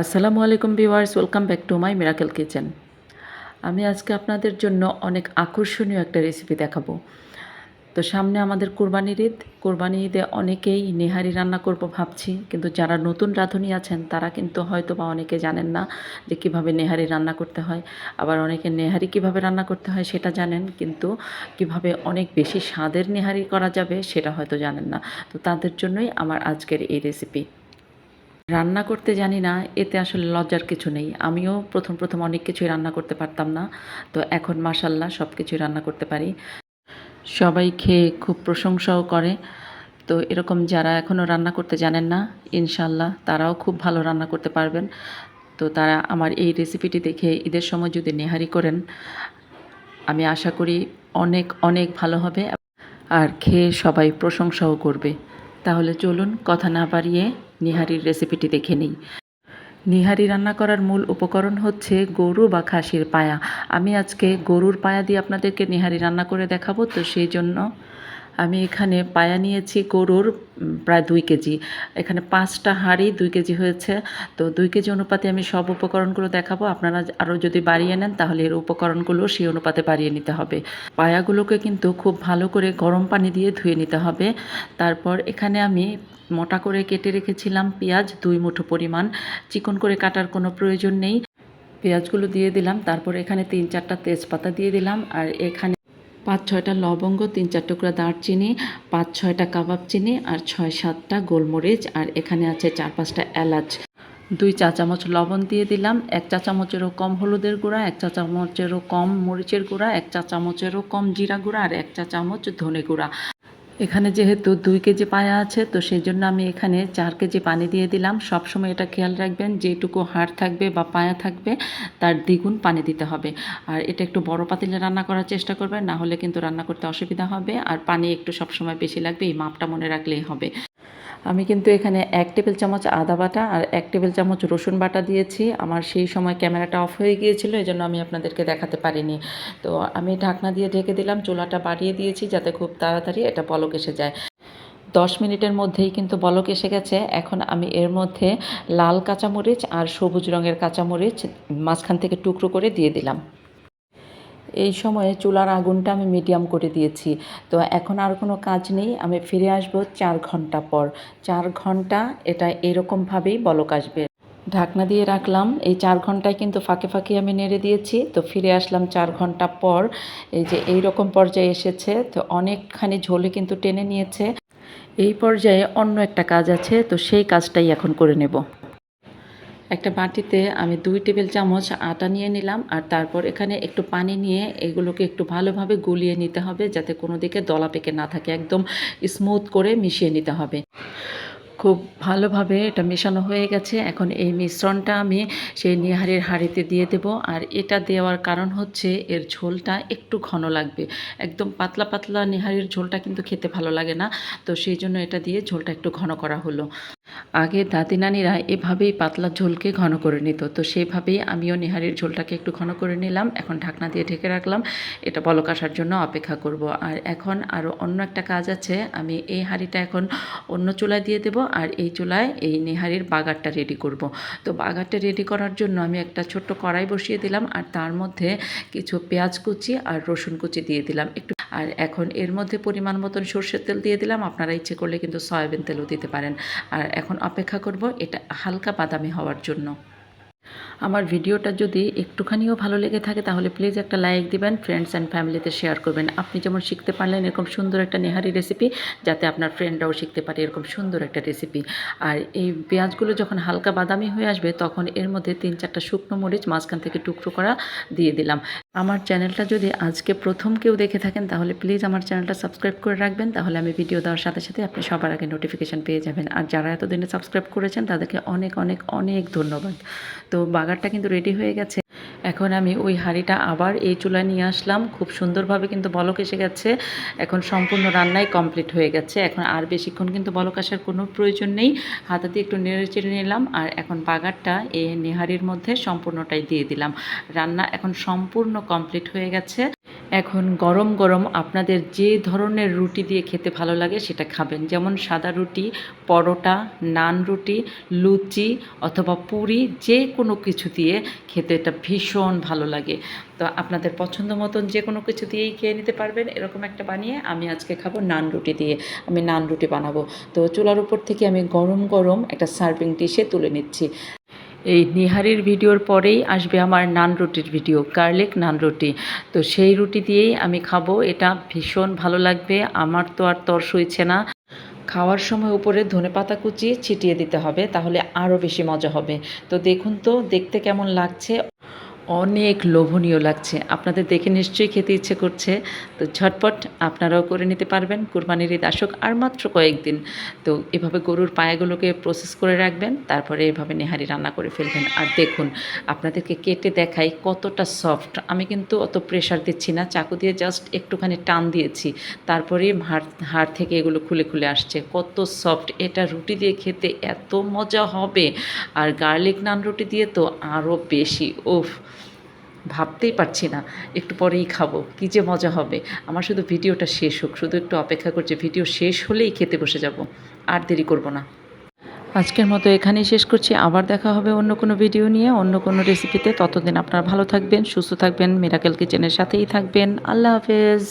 আসসালামু আলাইকুম viewers, welcome back to my miracle kitchen. আমি আজকে আপনাদের জন্য অনেক আকর্ষণীয় একটা রেসিপি দেখাবো। তো সামনে আমাদের কোরবানির ঈদ। কোরবানি ঈদে অনেকেই নেহারি রান্না করব ভাবছি, কিন্তু যারা নতুন রাঁধুনি আছেন, তারা কিন্তু হয়তো বা অনেকে জানেন না যে কীভাবে নেহারি রান্না করতে হয়। আবার অনেকে নেহারি কীভাবে রান্না করতে হয় সেটা জানেন, কিন্তু কীভাবে অনেক বেশি স্বাদের নেহারি করা যাবে সেটা হয়তো জানেন না। তো তাদের জন্যই আমার আজকের এই রেসিপি রান্না করতে জানি না, এতে আসলে লজ্জার কিছু নেই। আমিও প্রথম প্রথম অনেক কিছুই রান্না করতে পারতাম না। তো এখন মাসাল্লাহ সব কিছুই রান্না করতে পারি। সবাই খেয়ে খুব প্রশংসাও করে। তো এরকম যারা এখনও রান্না করতে জানেন না ইনশাল্লাহ তারাও খুব ভালো রান্না করতে পারবেন। তো তারা আমার এই রেসিপিটি দেখে ঈদের সময় যদি নেহারি করেন, আমি আশা করি অনেক অনেক ভালো হবে আর খেয়ে সবাই প্রশংসাও করবে। তাহলে চলুন কথা না বাড়িয়ে নিহারির রেসিপিটি দেখে নিই। নিহারি রান্না করার মূল উপকরণ হচ্ছে গরু বা খাসির পায়া। আমি আজকে গরুর পায়া দিয়ে আপনাদেরকে নিহারি রান্না করে দেখাবো, তো সেই জন্য আমি এখানে পায়া নিয়েছি গরুর প্রায় দুই কেজি। এখানে পাঁচটা হাঁড়ি দুই কেজি হয়েছে। তো দুই কেজি অনুপাতে আমি সব উপকরণগুলো দেখাবো। আপনারা আরও যদি বাড়িয়ে নেন, তাহলে এর উপকরণগুলো সেই অনুপাতে বাড়িয়ে নিতে হবে। পায়াগুলোকে কিন্তু খুব ভালো করে গরম পানি দিয়ে ধুয়ে নিতে হবে। তারপর এখানে আমি মোটা করে কেটে রেখেছিলাম পেঁয়াজ, দুই মুঠো পরিমাণ। চিকন করে কাটার কোনো প্রয়োজন নেই। পেঁয়াজগুলো দিয়ে দিলাম। তারপর এখানে তিন চারটা তেজপাতা দিয়ে দিলাম। আর এখানে পাঁচ, ছয়টা লবঙ্গ, তিন, চার টুকরা দারচিনি, পাঁচ, ছয়টা কাবাব চিনি আর ছয়, সাতটা গোলমরিচ আর এখানে আছে চার, পাঁচটা এলাচ। দুই চা চামচ লবণ দিয়ে দিলাম, এক চা চামচেরও কম হলুদের গুঁড়া, এক চা চামচেরও কম মরিচের গুঁড়া, এক চা চামচেরও কম জিরা গুঁড়া আর এক চা চামচ ধনে গুঁড়া। এখানে যেহেতু দুই কেজি পায়া আছে, তো সেই জন্য আমি এখানে চার কেজি পানি দিয়ে দিলাম। সবসময় এটা খেয়াল রাখবেন, যেটুকু হাড় থাকবে বা পায়া থাকবে, তার দ্বিগুণ পানি দিতে হবে। আর এটা একটু বড় পাতিলে রান্না করার চেষ্টা করবেন, না হলে কিন্তু রান্না করতে অসুবিধা হবে। আর পানি একটু সবসময় বেশি লাগবে, এই মাপটা মনে রাখলেই হবে। আমি কিন্তু এখানে এক টেবিল চামচ আদা বাটা আর এক টেবিল চামচ রসুন বাটা দিয়েছি। আমার সেই সময় ক্যামেরাটা অফ হয়ে গিয়েছিল এই জন্য আমি আপনাদেরকে দেখাতে পারিনি। তো আমি ঢাকনা দিয়ে ঢেকে দিলাম, চুলাটা বাড়িয়ে দিয়েছি যাতে খুব তাড়াতাড়ি এটা পলক এসে যায়। দশ মিনিটের মধ্যেই কিন্তু বলক এসে গেছে। এখন আমি এর মধ্যে লাল কাঁচামরিচ আর সবুজ রঙের কাঁচামরিচ মাঝখান থেকে টুকরো করে দিয়ে দিলাম। এই সময়ে চুলার আগুনটা আমি মিডিয়াম করে দিয়েছি। তো এখন আর কোনো কাজ নেই, আমি ফিরে আসব চার ঘণ্টা পর। চার ঘণ্টা এটা এরকমভাবেই বলক আসবে। ঢাকনা দিয়ে রাখলাম, এই চার ঘন্টায় কিন্তু ফাঁকে ফাঁকে আমি নেড়ে দিয়েছি। তো ফিরে আসলাম চার ঘণ্টা পর, এই যে এই রকম পর্যায়ে এসেছে, তো অনেকখানি ঝোলে কিন্তু টেনে নিয়েছে। এই পর্যায়ে অন্য একটা কাজ আছে, তো সেই কাজটাই এখন করে নেব। একটা বাটিতে আমি দুই টেবিল চামচ আটা নিয়ে নিলাম আর তারপর এখানে একটু পানি নিয়ে এগুলোকে একটু ভালোভাবে গুলিয়ে নিতে হবে যাতে কোনো দিকে দলা পেকে না থাকে, একদম স্মুথ করে মিশিয়ে নিতে হবে। খুব ভালোভাবে এটা মেশানো হয়ে গেছে। এখন এই মিশ্রণটা আমি সেই নিহারির হাঁড়িতে দিয়ে দেব আর এটা দেওয়ার কারণ হচ্ছে এর ঝোলটা একটু ঘন লাগবে। একদম পাতলা পাতলা নিহারির ঝোলটা কিন্তু খেতে ভালো লাগে না। তো সেই জন্য এটা দিয়ে ঝোলটা একটু ঘন করা হলো। আগে দাদি নানিরা এভাবেই পাতলা ঝোলকে ঘন করে নিত। তো সেইভাবেই আমিও নেহারির ঝোলটাকে একটু ঘন করে নিলাম। এখন ঢাকনা দিয়ে ঢেকে রাখলাম। এটা বলক আসার জন্য অপেক্ষা করব। আর এখন আরও অন্য একটা কাজ আছে। আমি এই হাঁড়িটা এখন অন্য চুলায় দিয়ে দেব। আর এই চুলায় এই নেহারির বাগারটা রেডি করব। তো বাগারটা রেডি করার জন্য আমি একটা ছোট্ট কড়াই বসিয়ে দিলাম। আর তার মধ্যে কিছু পেঁয়াজ কুচি আর রসুন কুচি দিয়ে দিলাম। একটু আর এখন এর মধ্যে পরিমাণ মতন সর্ষের তেল দিয়ে দিলাম। আপনারা ইচ্ছে করলে কিন্তু সয়াবিন তেলও দিতে পারেন। আর এখন অপেক্ষা করব এটা হালকা বাদামি হওয়ার জন্য। আমার ভিডিওটা যদি একটুখানিও ভালো লেগে থাকে তাহলে প্লিজ একটা লাইক দিবেন ফ্রেন্ডস অ্যান্ড ফ্যামিলিতে শেয়ার করবেন। আপনি যেমন শিখতে পারলেন এরকম সুন্দর একটা নেহারি রেসিপি যাতে আপনার ফ্রেন্ডরাও শিখতে পারে এরকম সুন্দর একটা রেসিপি আর এই পেঁয়াজগুলো যখন হালকা বাদামি হয়ে আসবে, তখন এর মধ্যে তিন চারটা শুকনো মরিচ মাঝখান থেকে টুকরো করা দিয়ে দিলাম। আমার চ্যানেলটা যদি আজকে প্রথম কেউ দেখে থাকেন, তাহলে প্লিজ আমার চ্যানেলটা সাবস্ক্রাইব করে রাখবেন। তাহলে আমি ভিডিও দেওয়ার সাথে সাথে আপনি সবার আগে নোটিফিকেশান পেয়ে যাবেন। আর যারা এতদিনে সাবস্ক্রাইব করেছেন, তাদেরকে অনেক অনেক অনেক ধন্যবাদ। তো বাগারটা কিন্তু রেডি হয়ে গেছে। এখন আমি ওই হাঁড়িটা আবার এই চুলায় নিয়ে আসলাম। খুব সুন্দরভাবে কিন্তু বলক এসে গেছে। এখন সম্পূর্ণ রান্নাই কমপ্লিট হয়ে গেছে। এখন আর বেশিক্ষণ কিন্তু বলক আসার কোনো প্রয়োজন নেই। হাতে দিয়ে একটু নেড়ে চেড়ে নিলাম আর এখন বাগারটা এই নেহারির মধ্যে সম্পূর্ণটাই দিয়ে দিলাম। রান্না এখন সম্পূর্ণ কমপ্লিট হয়ে গেছে। এখন গরম গরম আপনাদের যে ধরনের রুটি দিয়ে খেতে ভালো লাগে সেটা খাবেন। যেমন সাদা রুটি, পরোটা, নান রুটি, লুচি অথবা পুরি যে কোনো কিছু দিয়ে খেতে এটা ভীষণ ভালো লাগে। তো আপনাদের পছন্দ মতন যে কোনো কিছু দিয়েই খেয়ে নিতে পারবেন। এরকম একটা বানিয়ে আমি আজকে খাব নান রুটি দিয়ে। আমি নান রুটি বানাবো। তো চুলার উপর থেকে আমি গরম গরম একটা সার্ভিং ডিশে তুলে নিচ্ছি। এই নিহারির ভিডিওর পরেই আসবে আমার নান রুটির ভিডিও, গার্লিক নান রুটি। তো সেই রুটি দিয়েই আমি খাব, এটা ভীষণ ভালো লাগবে, আমার তো আর তর সইছে না। খাওয়ার সময় উপরে ধনে পাতা কুচিয়ে ছিটিয়ে দিতে হবে, তাহলে আরও বেশি মজা হবে। তো দেখুন তো, দেখতে কেমন লাগছে। অনেক লোভনীয় লাগছে। আপনাদের দেখে নিশ্চয়ই খেতে ইচ্ছে করছে। তো ঝটপট আপনারাও করে নিতে পারবেন। কুরবানির ঈদ আসুক আর মাত্র কয়েকদিন। তো এভাবে গরুর পায়েগুলোকে প্রসেস করে রাখবেন। তারপরে এভাবে নেহারি রান্না করে ফেলবেন। আর দেখুন, আপনাদেরকে কেটে দেখাই কতটা সফট আমি কিন্তু অত প্রেশার দিচ্ছি না। চাকু দিয়ে জাস্ট একটুখানি টান দিয়েছি। তারপরে হাড় হাড় থেকে এগুলো খুলে খুলে আসছে। কত সফট এটা রুটি দিয়ে খেতে এত মজা হবে। আর গার্লিক নান রুটি দিয়ে তো আরও বেশি। ওফ ভাবতেই পারছি না, একটু পরেই খাব, কী যে মজা হবে। আমার শুধু ভিডিওটা শেষ হোক, শুধু একটু অপেক্ষা করছে, ভিডিও শেষ হলেই খেতে বসে যাব, আর দেরি করব না। আজকের মতো এখানেই শেষ করছি, আবার দেখা হবে অন্য কোনো ভিডিও নিয়ে, অন্য কোনো রেসিপিতে। ততদিন আপনারা ভালো থাকবেন, সুস্থ থাকবেন মিরাকেল কিচেনের সাথেই থাকবেন। আল্লাহ হাফেজ।